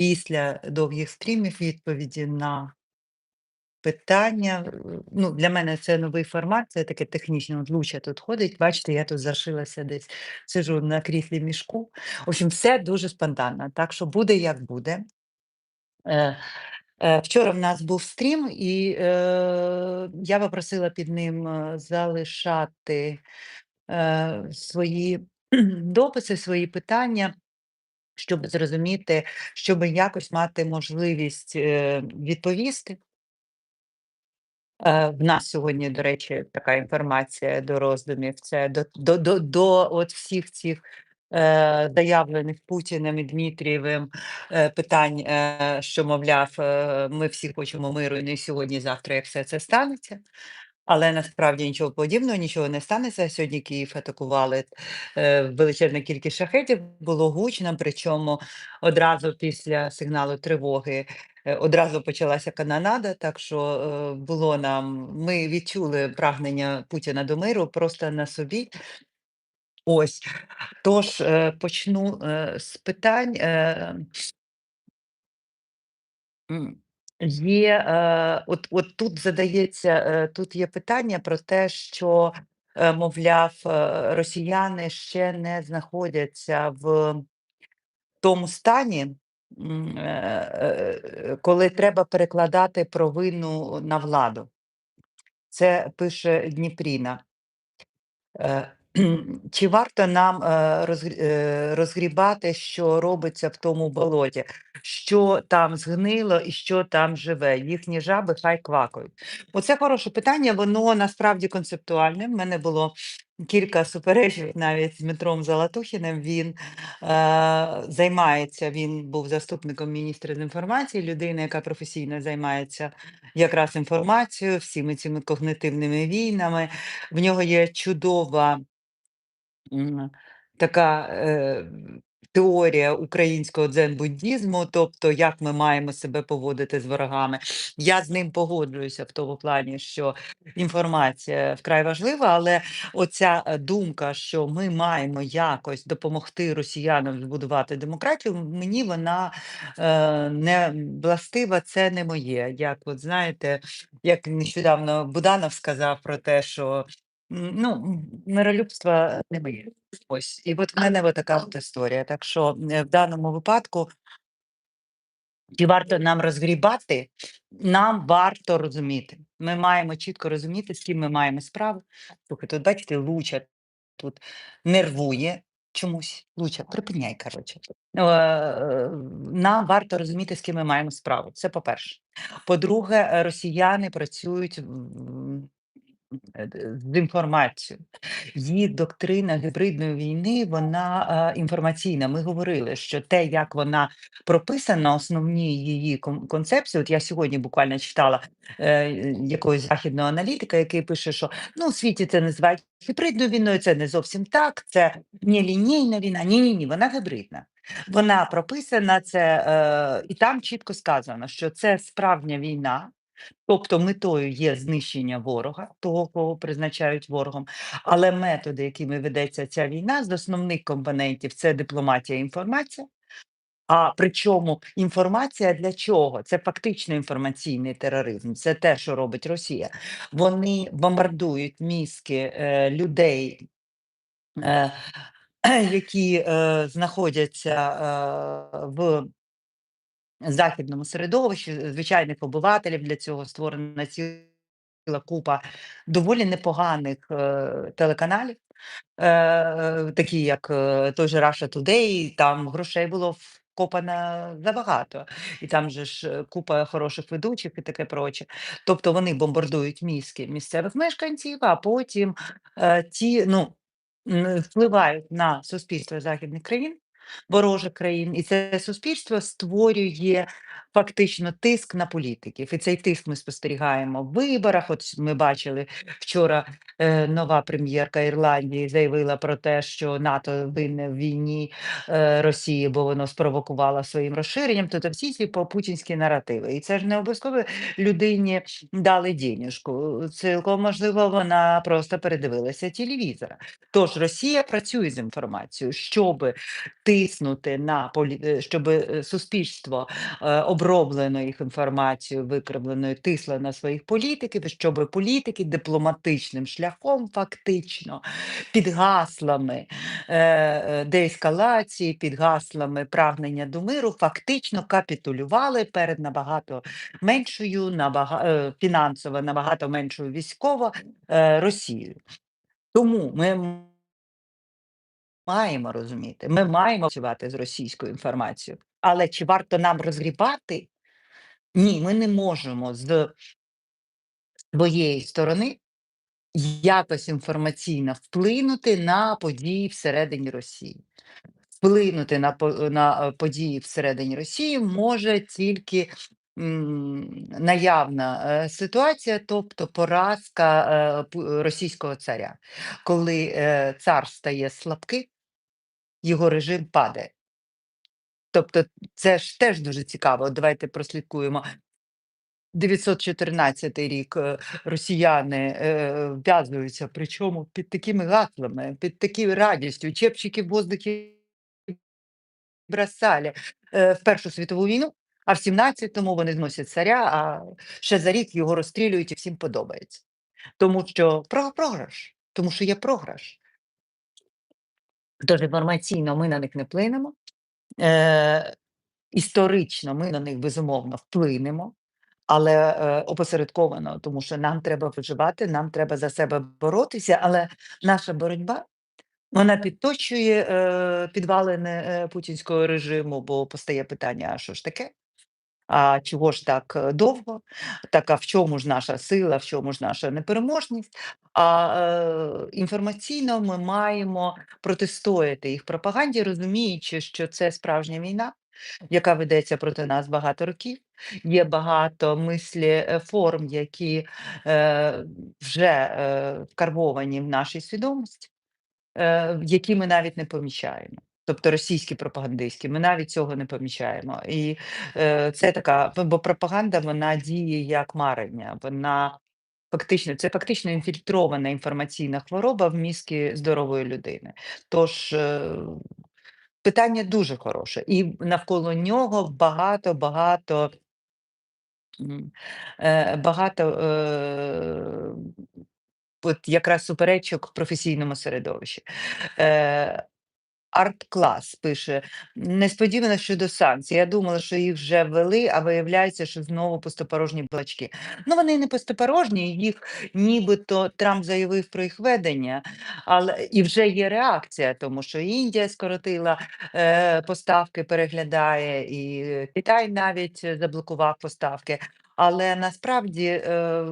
Після довгих стрімів відповіді на питання. Ну, для мене це новий формат, це таке технічне. От Луча тут ходить. Бачите, я тут зашилася десь, сижу на кріслі мішку. В общем, все дуже спонтанно. Так що буде, як буде. Е, е, Вчора в нас був стрім, і е, я попросила під ним е, залишати е, свої дописи, свої питання, щоб зрозуміти, щоб якось мати можливість е, відповісти. Е, В нас сьогодні, до речі, така інформація до роздумів. Це до, до, до, до от всіх цих е, заявлених Путіним і Дмитрієвим е, питань, е, що, мовляв, е, ми всі хочемо миру, і не сьогодні, завтра, як все це станеться. Але насправді нічого подібного, нічого не станеться. Сьогодні Київ атакували е, величезна кількість шахетів, було гучно, причому одразу після сигналу тривоги е, одразу почалася канонада, так що е, було нам, ми відчули прагнення Путіна до миру просто на собі. Ось, тож е, почну з питань. Є, е, от, от тут задається, е, тут є питання про те, що, е, мовляв, е, росіяни ще не знаходяться в тому стані, е, коли треба перекладати провину на владу. Це пише Дніпріна. Е, Чи варто нам е, е, розгрібати, що робиться в тому болоті, що там згнило і що там живе? Їхні жаби хай квакають. Оце хороше питання, воно насправді концептуальне. В мене було кілька суперечок навіть з Дмитром Золотухіним. Він е, займається, він був заступником міністра з інформації, людина, яка професійно займається якраз інформацією, всіми цими когнитивними війнами. В нього є чудова така е, теорія українського дзен-буддізму, тобто як ми маємо себе поводити з ворогами. Я з ним погоджуюся в тому плані, що інформація вкрай важлива, але оця е, думка, що ми маємо якось допомогти росіянам збудувати демократію, мені вона е, не властива, це не моє. Як от знаєте, як нещодавно Буданов сказав про те, що м, ну, м, миролюбство не моє. Ось, і от в мене от така от історія. Так що е, в даному випадку, чи варто нам розгрібати, нам варто розуміти. Ми маємо чітко розуміти, з ким ми маємо справу. Слухайте, от бачите, Луча тут нервує чомусь. Луча, припиняй, коротше. Е, е, Нам варто розуміти, з ким ми маємо справу. Це по-перше. По-друге, е, росіяни працюють м, е, д- з інформацією. Їх доктрина гібридної війни, вона е, інформаційна. Ми говорили, що те, як вона прописана, основні її кон- концепції. От я сьогодні буквально читала е, якогось західного аналітика, який пише, що ну у світі це називають гібридною війною. Це не зовсім так. Це не лінійна війна. Ні, ні, ні, вона гібридна. Вона прописана це, е, і там чітко сказано, що це справжня війна. Тобто метою є знищення ворога, того, кого призначають ворогом, але методи, якими ведеться ця війна, з основних компонентів це дипломатія і інформація. А причому інформація для чого? Це фактично інформаційний тероризм. Це те, що робить Росія. Вони бомбардують мізки е, людей, е, які е, знаходяться е, в західному середовищі, звичайних обивателів для цього створена ціла купа доволі непоганих е, телеканалів, е, такі як е, той же Russia Today, там грошей було вкопано забагато, і там же ж е, купа хороших ведучих і таке проче. Тобто вони бомбардують мізки місцевих мешканців, а потім е, ті ну, впливають на суспільство західних країн ворожих країн, і це суспільство створює фактично тиск на політиків. І цей тиск ми спостерігаємо в виборах. От ми бачили вчора е, нова прем'єрка Ірландії заявила про те, що НАТО винне в війні е, Росії, бо воно спровокувало своїм розширенням. Тобто всі ці попутінські наративи. І це ж не обов'язково людині дали денежку. Цілком можливо, вона просто передивилася телевізора. Тож Росія працює з інформацією, щоб ти тиснути на полі е, щоби, е, суспільство, е, обробленою їх інформацією, викривленою, тисло на своїх політиків, і щоби політики дипломатичним шляхом фактично під гаслами, деескалації, під гаслами прагнення до миру фактично капітулювали перед набагато меншою, набага фінансово набагато меншою військово, Росією. Тому ми маємо розуміти, ми маємо працювати з російською інформацією, але чи варто нам розгрібати? Ні, ми не можемо з своєї сторони якось інформаційно вплинути на події всередині Росії. Вплинути на на, е, події всередині Росії може тільки, наявна, е, ситуація, тобто поразка, е, пу російського царя. Коли, е, цар стає слабкий, його режим падає. Тобто це ж теж дуже цікаво. Давайте прослідкуємо. 914 рік, е, росіяни, е, вв'язуються, причому під такими гаслами, під такою радістю, чепчики в воздухі бросали, е, в Першу світову війну, а в 17-му вони зносять царя, а ще за рік його розстрілюють і всім подобається. Тому що програш, тому що є програш. Тож інформаційно ми на них не вплинемо. Е, історично ми на них безумовно вплинемо, але, е, опосередковано, тому що нам треба виживати, нам треба за себе боротися, але наша боротьба, вона підточує, е, підвалини, е, путінського режиму, бо постає питання: а що ж таке? А чого ж так, е, довго? Так, а в чому ж наша сила, в чому ж наша непереможність? А, е, інформаційно ми маємо протистояти їх пропаганді, розуміючи, що це справжня війна, яка ведеться проти нас багато років. Є багато мислі, е, форм, які, е, вже, е, вкарбовані в нашій свідомості, е, які ми навіть не помічаємо. Тобто російські пропагандистські, ми навіть цього не помічаємо. І, е, це така бо пропаганда, вона діє як марення, вона фактично це фактично інфільтрована інформаційна хвороба в мізки здорової людини. Тож, е, питання дуже хороше, і навколо нього багато-багато е, багато, е, от якраз суперечок в професійному середовищі. Е, Арт-клас пише: несподівано щодо санкцій. Я думала, що їх вже ввели, а виявляється, що знову пустопорожні балачки. Ну, вони не пустопорожні, їх нібито Трамп заявив про їх ведення, але і вже є реакція, тому що Індія скоротила е, поставки, переглядає, і Китай навіть заблокував поставки. Але насправді е,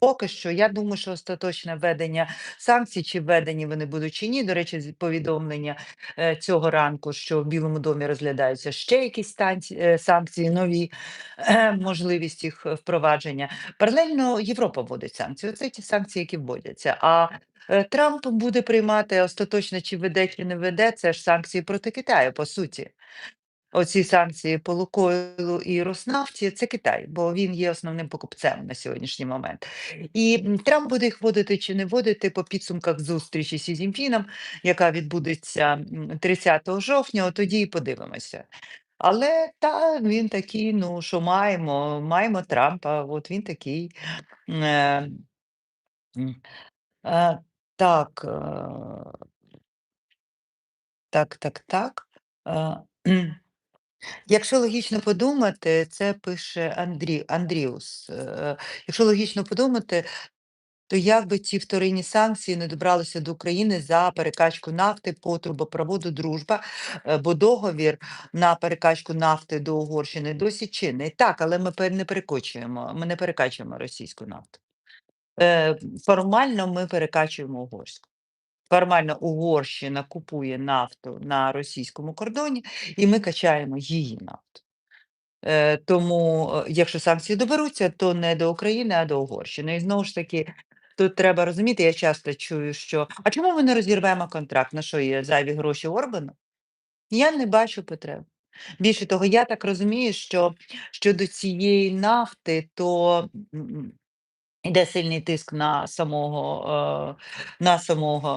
поки що я думаю, що остаточне введення санкцій, чи введені вони будуть чи ні. До речі, з- повідомлення е, цього ранку, що в Білому домі розглядаються ще якісь станці, е, санкції, нові е, можливість їх впровадження. Паралельно Європа вводить санкції. Оце ті санкції, які вводяться. А е, Трамп буде приймати остаточно, чи веде, чи не веде. Це ж санкції проти Китаю, по суті. Оці санкції по Лукойлу і Роснафті це Китай, бо він є основним покупцем на сьогоднішній момент. І Трамп буде їх вводити чи не вводити по підсумках зустрічі Сі Цзіньпіном, яка відбудеться 30 жовтня, тоді і подивимося. Але та він такий, ну що маємо, маємо Трампа, от він такий. Е, е, так, е, так, так, так. Е, Якщо логічно подумати, це пише Андрі, Андріус. е, Якщо логічно подумати, то як би ці вторинні санкції не добралися до України за перекачку нафти по трубопроводу Дружба, е, бо договір на перекачку нафти до Угорщини досі чинний. Так, але ми не перекочуємо, ми не перекачуємо російську нафту. Е, Формально ми перекачуємо угорську. Формально Угорщина купує нафту на російському кордоні, і ми качаємо її нафту. Е, тому, е, якщо санкції доберуться, то не до України, а до Угорщини. І знову ж таки, тут треба розуміти, я часто чую, що а чому ми не розірвемо контракт? На що є зайві гроші Орбану? Я не бачу потреб. Більше того, я так розумію, що щодо цієї нафти, то м, Іде сильний тиск на самого, е, на самого,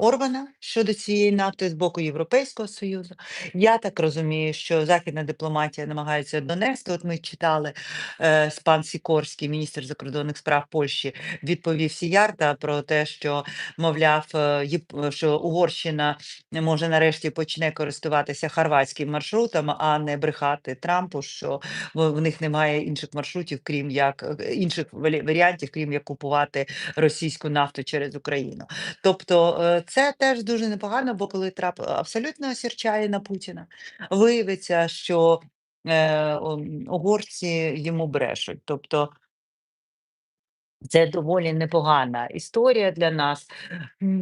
е, Орбана щодо цієї нафти з боку Європейського Союзу. Я так розумію, що західна дипломатія намагається донести. От ми читали, е, с пан Сікорський, міністр закордонних справ Польщі, відповів Сіярта про те, що, мовляв, е, що Угорщина може нарешті почне користуватися хорватським маршрутом, а не брехати Трампу, що в них немає інших маршрутів, крім як інших варі варіантів, крім як купувати російську нафту через Україну. Тобто, е, це теж дуже непогано, бо коли Трамп абсолютно осірчає на Путіна, виявиться, що, е, угорці йому брешуть. Тобто це доволі непогана історія для нас.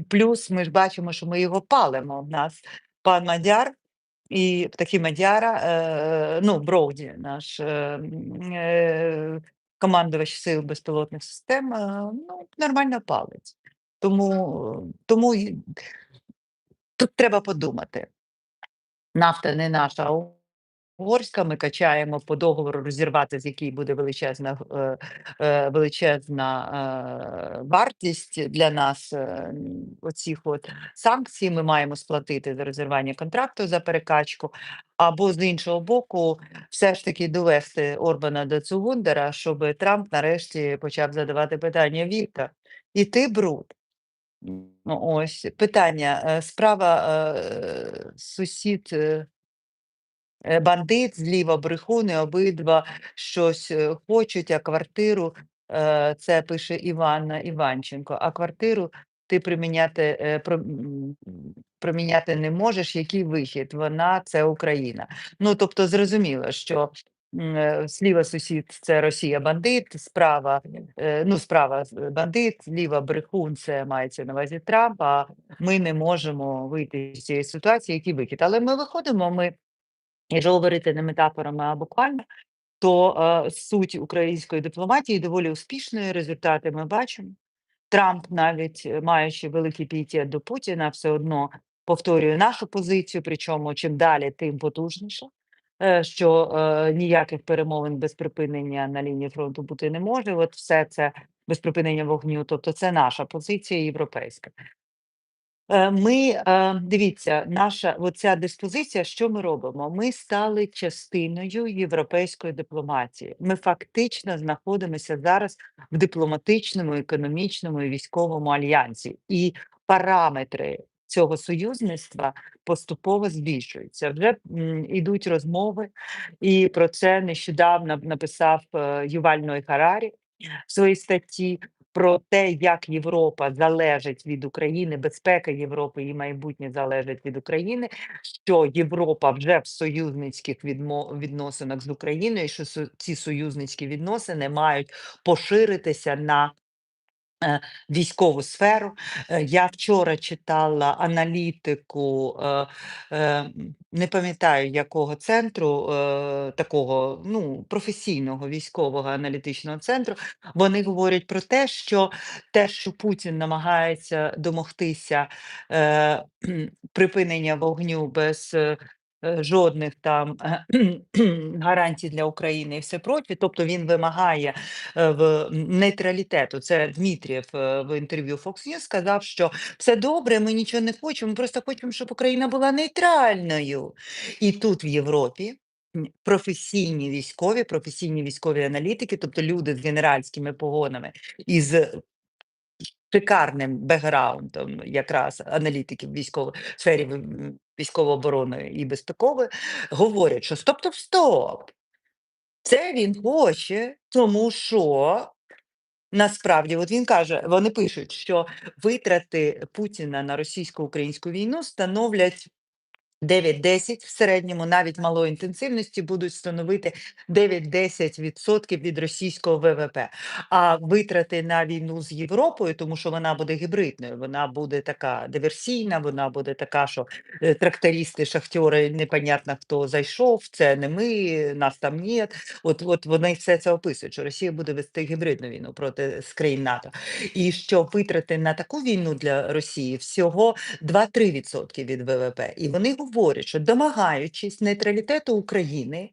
Плюс ми ж бачимо, що ми його палимо. В нас пан Мадяр і птахи Мадяра, е, ну, Броуді, наш, е, е, командувач сил безпілотних систем, е, ну, нормально палить. Тому тому й тут треба подумати. Нафта не наша, угорська. Ми качаємо по договору, розірвати з який буде величезна, е, е, величезна, е, вартість для нас, е, оцих от санкцій. Ми маємо сплатити за розірвання контракту за перекачку. Або з іншого боку, все ж таки довести Орбана до цугундера, щоби Трамп нарешті почав задавати питання: "Віктор, і ти бруд?" Ну, ось питання, е, справа, е, сусід, е бандит, зліва брехун, і обидва щось, хочуть, а квартиру, це пише Іванна Іванченко, а квартиру ти приміняти, е, проміняти не можеш. Який вихід? Вона- це Україна. Ну, тобто зрозуміло, що, м, е, сусід- це Росія бандит, справа, е, ну, справа бандит, зліва брехун- це мається на увазі Трамп, а ми не можемо вийти з цієї ситуації. Який вихід? Але ми виходимо, ми Якщо говорити не метафорами, а буквально, то, е, суть української дипломатії доволі успішної, результати ми бачимо. Трамп, навіть е, маючи великий пієтет до Путіна, все одно повторює нашу позицію, причому чим далі, тим потужніше, е, що, е, ніяких перемовин без припинення на лінії фронту бути не може. От все це без припинення вогню, тобто це наша позиція європейська. Е, ми, е, дивіться, наша оця диспозиція, що ми робимо? Ми стали частиною європейської дипломатії. Ми фактично знаходимося зараз в дипломатичному, економічному і військовому альянсі, і параметри цього союзництва поступово збільшуються. Вже м, ідуть розмови, і про це нещодавно написав е, Юваль Ной Харарі в своїй статті про те, як Європа залежить від України, безпека Європи і майбутнє залежить від України, що Європа вже в союзницьких відмо відносинах з Україною, що со ці союзницькі відносини мають поширитися на військову сферу. Е, я вчора читала аналітику, е, е, не пам'ятаю якого центру, е, такого ну, професійного військового аналітичного центру. Вони говорять про те, що те, що Путін намагається домогтися е, припинення вогню без е, е, жодних там е, гарантій для України і все проче. Тобто він вимагає е, в нейтралітету. Це Дмитрієв в інтерв'ю Fox News сказав, що все добре, ми нічого не хочемо, ми просто хочемо, щоб Україна була нейтральною. І тут в Європі. Професійні військові, професійні військові аналітики, тобто люди з генеральськими погонами і з шикарним бекграундом якраз аналітиків військової сфері військової оборони і безпекової, говорять, що стоп, стоп, стоп. Це він хоче, тому що насправді, от він каже, вони пишуть, що витрати Путіна на російсько-українську війну становлять 9-10 в середньому, навіть малої інтенсивності, будуть становити 9-10% від російського ВВП. А витрати на війну з Європою, тому що вона буде гібридною, вона буде така диверсійна, вона буде така, що е, трактористи, шахтери, непонятно хто зайшов, це не ми, нас там нет. От, от вони все це описують, що Росія буде вести гібридну війну проти з країн НАТО. І що витрати на таку війну для Росії всього 2-3% від ВВП. І вони говорять, говорить, що домагаючись нейтралітету України,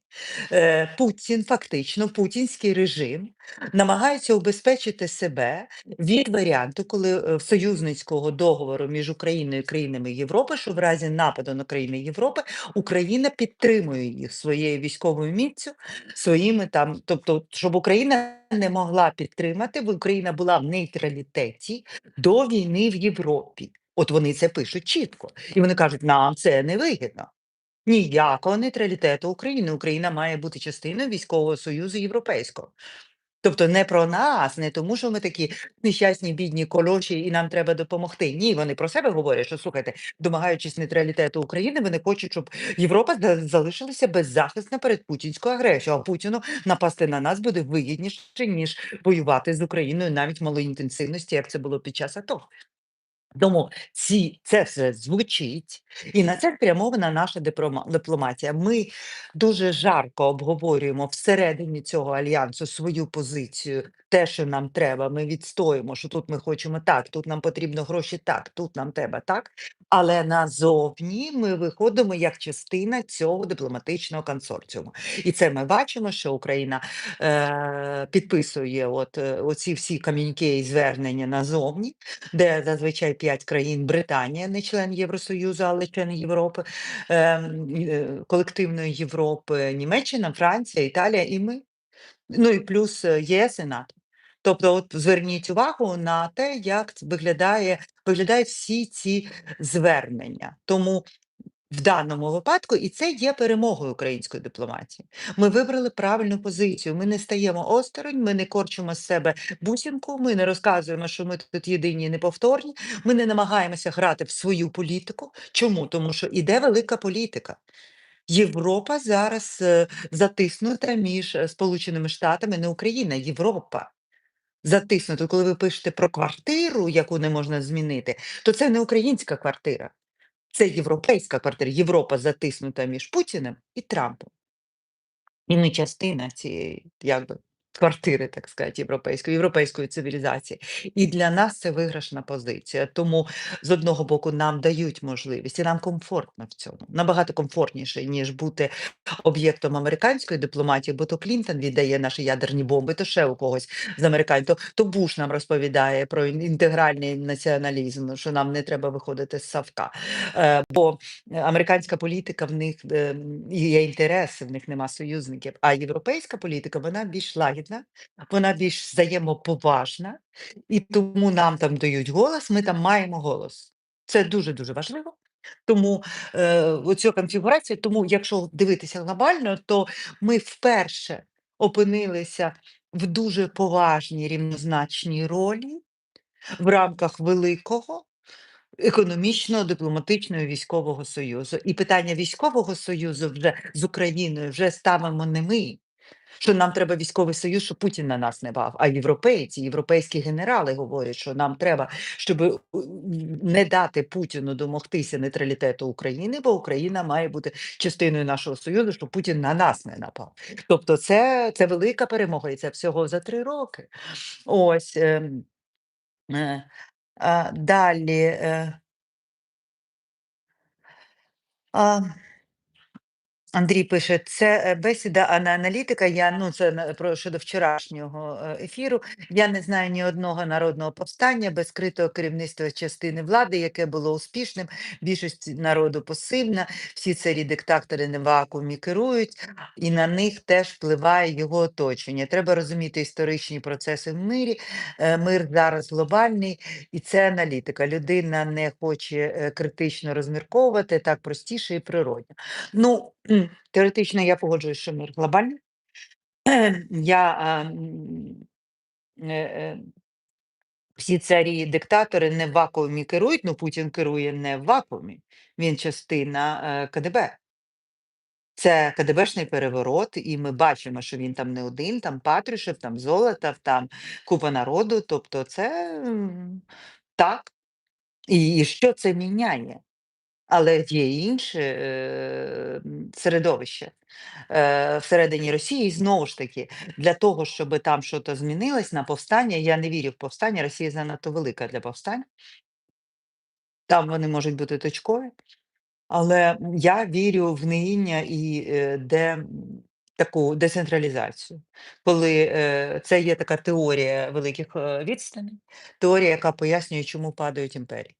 е, Путін, фактично, путінський режим намагається убезпечити себе від варіанту, коли е, союзницького договору між Україною і країнами Європи, що в разі нападу на країни Європи Україна підтримує їх своєю військовою міцю, своїми там, тобто, щоб Україна не могла підтримати, бо Україна була в нейтралітеті до війни в Європі. От вони це пишуть чітко. І вони кажуть, нам це не вигідно. Ніякого нейтралітету України. Україна має бути частиною військового союзу європейського. Тобто не про нас, не тому, що ми такі нещасні, бідні, колоші, і нам треба допомогти. Ні, вони про себе говорять, що слухайте, домагаючись нейтралітету України, вони хочуть, щоб Європа залишилася беззахисна перед путінською агресією. А Путіну напасти на нас буде вигідніше, ніж воювати з Україною навіть малої інтенсивності, як це було під час АТО. Тому ці це все звучить, і на це спрямована наша дипломатія. Ми дуже жарко обговорюємо всередині цього альянсу свою позицію, те, що нам треба. Ми відстоїмо, що тут ми хочемо так, тут нам потрібно гроші так, тут нам треба так. Але назовні ми виходимо як частина цього дипломатичного консорціуму. І це ми бачимо, що Україна е, підписує от, е, оці всі ком'юніке і звернення назовні де зазвичай 5 країн: Британія, не член Євросоюзу, але член Європи, ем, е, колективної Європи, Німеччина, Франція, Італія і ми. Ну і плюс е, ЄС і НАТО. Тобто, от зверніть увагу на те, як виглядає, виглядають всі ці звернення. Тому в даному випадку і це є перемогою української дипломатії. Ми вибрали правильну позицію. Ми не стаємо осторонь, ми не корчимо з себе бусинку, ми не розказуємо, що ми тут єдині і неповторні. Ми не намагаємося грати в свою політику. Чому? Тому що іде велика політика. Європа зараз е, затиснута між е, Сполученими Штатами, не Україна, Європа. Затиснуто, коли ви пишете про квартиру, яку не можна змінити, то це не українська квартира. Це європейська квартира. Європа затиснута між Путіним і Трампом. І ми частина цієї, якби, квартири, так сказати, європейської, європейської цивілізації. І для нас це виграшна позиція. Тому з одного боку нам дають можливість, і нам комфортно в цьому. Набагато комфортніше, ніж бути об'єктом американської дипломатії, бо то Клінтон віддає наші ядерні бомби, то ще у когось з американців, то, то Буш нам розповідає про інтегральний націоналізм, що нам не треба виходити з Савка. Е, бо американська політика в них е, є інтереси, в них нема союзників. А європейська політика вона більш лагідна, вона більш взаємоповажна, і тому нам там дають голос, ми там маємо голос. Це дуже дуже важливо. Тому е, оцю конфігурацію, тому якщо дивитися глобально, то ми вперше опинилися в дуже поважній рівнозначній ролі в рамках великого економічного, дипломатичного військового союзу. І питання військового союзу вже з Україною вже ставимо не ми. Що нам треба військовий союз, щоб Путін на нас не бав, а європейці, європейські генерали говорять, що нам треба, щоб не дати Путіну домогтися нейтралітету України, бо Україна має бути частиною нашого союзу, щоб Путін на нас не напав. Тобто, це, це велика перемога, і це всього за три роки. Ось ем, е, а, далі. Е, а, Андрій пише: "Це, е, бесіда, а не аналітика". Я ну, це на про щодо вчорашнього, е, ефіру. Я не знаю ні одного народного повстання без скритого керівництва частини влади, яке було успішним. Більшість народу пасивна, всі царі диктатори не вакуумі керують, і на них теж впливає його оточення. Треба розуміти історичні процеси в мирі. Е, мир зараз глобальний, і це аналітика. Людина не хоче, е, критично розмірковувати, так простіше і природно. Ну, теоретично я погоджуюсь, що мир глобальний. Я, а, е, е, всі царі і диктатори не в вакуумі керують, ну Путін керує не в вакуумі, він частина е, КДБ. Це КДБшний переворот, і ми бачимо, що він там не один, там Патрушев, там Золотов, там купа народу. Тобто, це так. І, і що це міняє? Але є і інше е, середовище е, всередині Росії. І знову ж таки, для того, щоб там щось змінилось на повстання, я не вірю в повстання. Росія занадто велика для повстань. Там вони можуть бути точкові. Але я вірю в неїння і, е, де таку децентралізацію, коли, е, це є така теорія великих, е, відстаней, теорія, яка пояснює, чому падають імперії.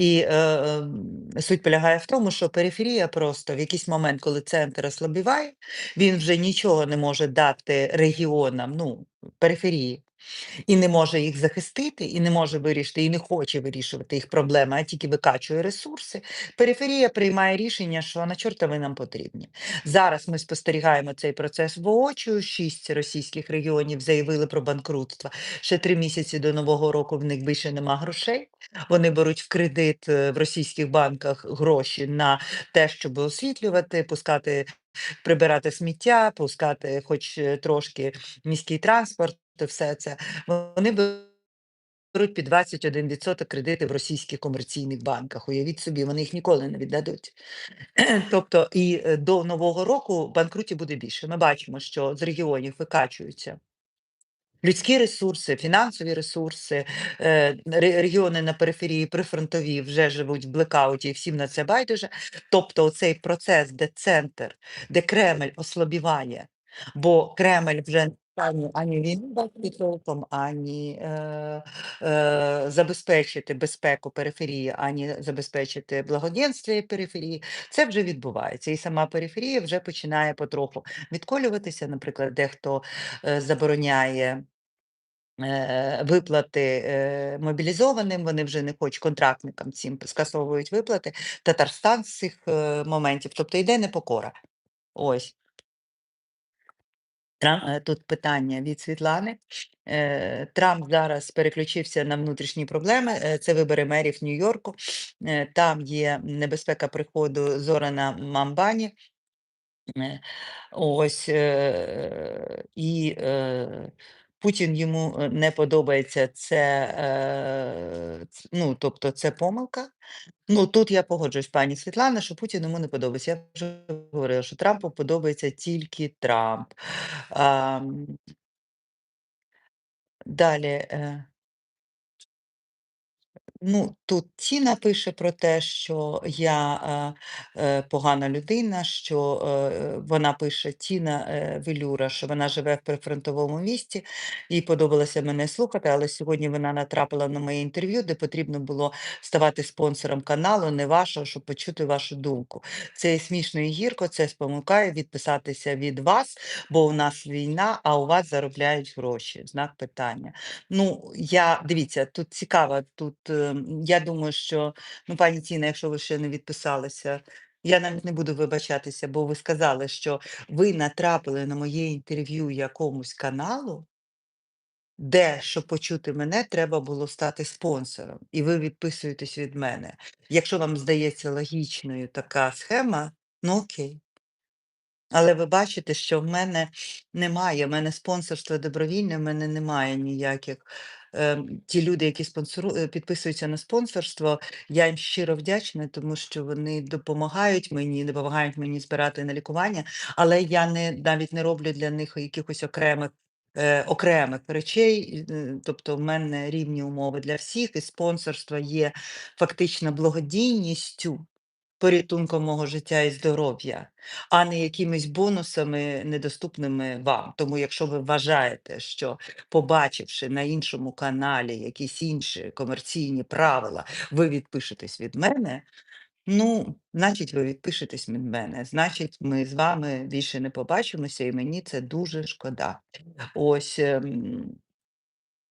І, е, ем, суть полягає в тому, що периферія просто в якийсь момент, коли центр ослабіває, він вже нічого не може дати регіонам, ну, периферії. І не може їх захистити, і не може вирішити, і не хоче вирішувати їх проблеми, а тільки викачує ресурси. Периферія приймає рішення, що на чорта ви нам потрібні. Зараз ми спостерігаємо цей процес воочию. Шість російських регіонів заявили про банкрутство. Ще три місяці до нового року в них більше нема грошей. Вони беруть в кредит е, в російських банках гроші на те, щоб освітлювати, пускати. Прибирати сміття, пускати хоч е, трошки міський транспорт, все це. Вони беруть під 21% кредити в російських комерційних банках. Уявіть собі, вони їх ніколи не віддадуть. Тобто і е, до нового року банкрутів буде більше. Ми бачимо, що з регіонів викачуються людські ресурси, фінансові ресурси, е, регіони на периферії прифронтові вже живуть в блекауті, і всім на це байдуже. Тобто, цей процес, де центр, де Кремль ослабіває, бо Кремль вже стані ані війну вести толком, ані е, е, забезпечити безпеку периферії, ані забезпечити благоденствие периферії. Це вже відбувається. І сама периферія вже починає потроху відколюватися. Наприклад, дехто е, забороняє. е, Виплати е, мобілізованим, вони вже не хочуть контрактникам цим скасовують виплати. Татарстан з цих е, моментів, тобто йде непокора. Ось. Тра- е, Тут питання від Світлани. Е, Трамп зараз переключився на внутрішні проблеми. Е, Це вибори мерів Нью-Йорку. Там є небезпека приходу Зорана Мамбані. Ось і Путін йому е, не подобається це, е, ну, тобто це помилка. Ну, тут я погоджуюсь, пані Світлана, що Путін йому не подобається. Я вже говорила, що Трампу подобається тільки Трамп. Ам, далі. Ну, тут Тіна пише про те, що я е, е, погана людина, що е, вона пише Тіна е, Велюра, що вона живе в прифронтовому місті, їй подобалося мене слухати, але сьогодні вона натрапила на моє інтерв'ю, де потрібно було ставати спонсором каналу, не вашого, щоб почути вашу думку. Це смішно і гірко, це спонукає відписатися від вас, бо у нас війна, а у вас заробляють гроші. Знак питання. Ну, я дивіться, тут цікаво, тут е, я думаю, що ну, пані Тіна, якщо ви ще не відписалися, я навіть не буду вибачатися, бо ви сказали, що ви натрапили на моє інтерв'ю якомусь каналу, де, щоб почути мене, треба було стати спонсором, і ви відписуєтесь від мене. Якщо вам здається логічною така схема, ну окей. Але ви бачите, що в мене немає, в мене спонсорство добровільне, в мене немає ніяких. Ем, ті люди, які спонсору... е, підписуються на спонсорство, я їм щиро вдячна, тому що вони допомагають мені, допомагають мені збирати на лікування, але я не навіть не роблю для них якихось окремих. е, Окремих речей, е, тобто в мене рівні умови для всіх, і спонсорство є фактично благодійністю, порятунком мого життя і здоров'я а не якимись бонусами, недоступними вам. Тому, якщо ви вважаєте, що побачивши на іншому каналі якісь інші комерційні правила, ви відпишетесь від мене. Ну, значить, ви відпишетесь від мене. Значить, ми з вами більше не побачимося, і мені це дуже шкода. Ось.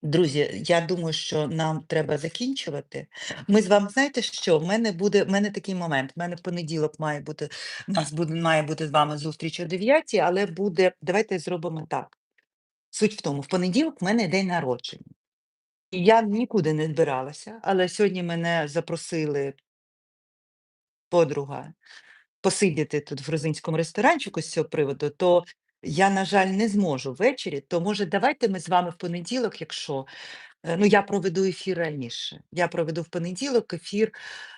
Друзі, я думаю, що нам треба закінчувати. Ми з вами знаєте що? В мене буде в мене такий момент. В мене понеділок має бути у нас буде має бути з вами зустріч о 9, але буде. Давайте зробимо так. Суть в тому, в понеділок в мене день народження. І я нікуди не збиралася, але сьогодні мене запросили подруга посидіти тут в грузинському ресторанчику з цього приводу, то я, на жаль, не зможу ввечері. То може, давайте ми з вами в понеділок, якщо Е, ну, я проведу ефір раніше. Я проведу в понеділок ефір,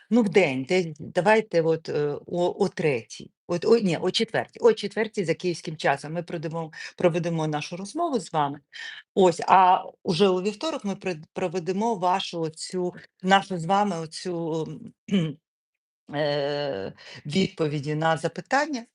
ну, в день, десь давайте от е, о, о третій. От, о, ні, о четвертій. О четвертій за київським часом ми проведемо, проведемо нашу розмову з вами. Ось, а уже у вівторок ми пред- проведемо вашу оцю, нашу з вами оцю Е, відповіді на запитання.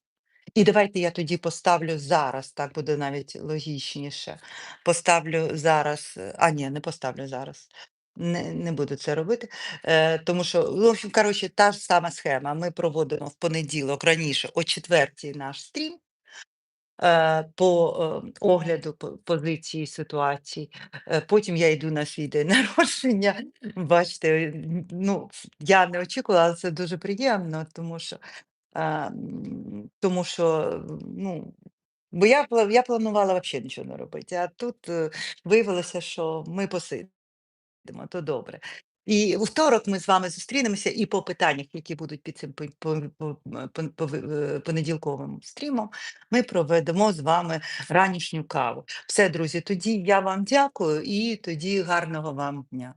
І давайте я тоді поставлю зараз, так буде навіть логічніше. Поставлю зараз, е, а ні, не поставлю зараз. Не не буду це робити, е, тому що, в общем, коротше, та ж сама схема. Ми проводимо в понеділок раніше о 4 наш стрім. Е, по, е, огляду по позиції ситуацій. Е, потім я йду на свій день народження. Бачите, ну, я не очікувала, але це дуже приємно, тому що, тому що, ну, бо я пла я планувала вообще нічого не робити, а тут, е, виявилося, що ми посидимо, то добре. І у вівторок ми з вами зустрінемося і по питаннях, які будуть під цим е, понеділковим стрімом, ми проведемо з вами ранішню каву. Все, друзі, тоді я вам дякую і тоді гарного вам дня.